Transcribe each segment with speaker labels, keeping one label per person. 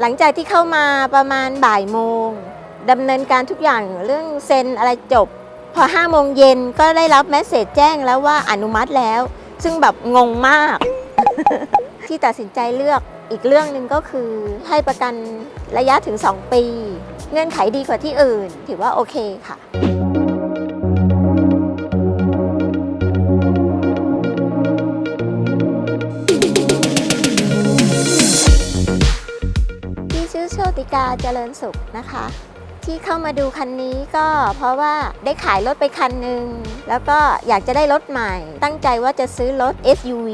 Speaker 1: หลังจากที่เข้ามาประมาณบ่ายโมงดำเนินการทุกอย่างเรื่องเซ็นอะไรจบ พอ5โมงเย็นก็ได้รับแมสเซจแจ้งแล้วว่าอนุมัติแล้ว ซึ่งแบบงงมาก ที่ตัดสินใจเลือกอีกเรื่องหนึ่งก็คือให้ประกันระยะถึง 2 ปี เงื่อนไขดีกว่าที่อื่น ถือว่าโอเคค่ะ โชติกาเจริญสุขนะคะ ที่เข้ามาดูคันนี้ก็เพราะว่าได้ขายรถไปคันหนึ่งแล้วก็อยากจะได้รถใหม่ ตั้งใจว่าจะซื้อรถ SUV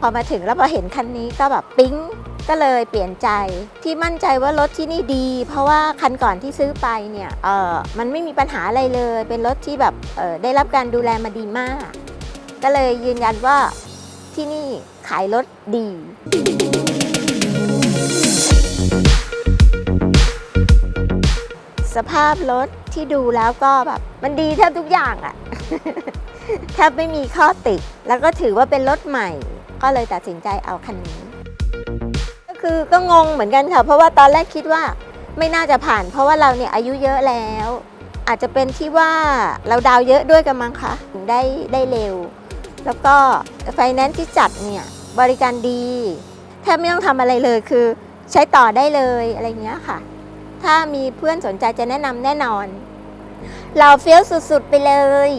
Speaker 1: พอมาถึงแล้วพอเห็นคันนี้ก็แบบปิ๊งก็เลยเปลี่ยนใจที่มั่นใจว่ารถที่นี่ดี เพราะว่าคันก่อนที่ซื้อไปเนี่ยเออมันไม่มีปัญหาอะไรเลย เป็นรถที่แบบเออได้รับการดูแลมาดีมาก ก็เลยยืนยันว่าที่นี่ขายรถดี สภาพรถที่ดูแล้วก็แบบมันดีแทบทุกอย่างอะแทบไม่มีข้อติแล้วก็ถือว่าเป็นรถใหม่ ก็เลยตัดสินใจเอาคันนี้ ก็คือก็งงเหมือนกันค่ะ เพราะว่าตอนแรกคิดว่าไม่น่าจะผ่าน เพราะว่าเราเนี่ยอายุเยอะแล้ว อาจจะเป็นที่ว่าเราดาวเยอะด้วยกันมั้งคะได้ได้เร็ว แล้วก็ไฟแนนซ์ที่จัดเนี่ยบริการดีแทบไม่ต้องทำอะไรเลยคือ ใช้ต่อได้เลยอะไรเงี้ยค่ะ ถ้ามีเพื่อนสนใจจะแนะนำแน่นอน เราเฟี้ยวสุดๆไปเลย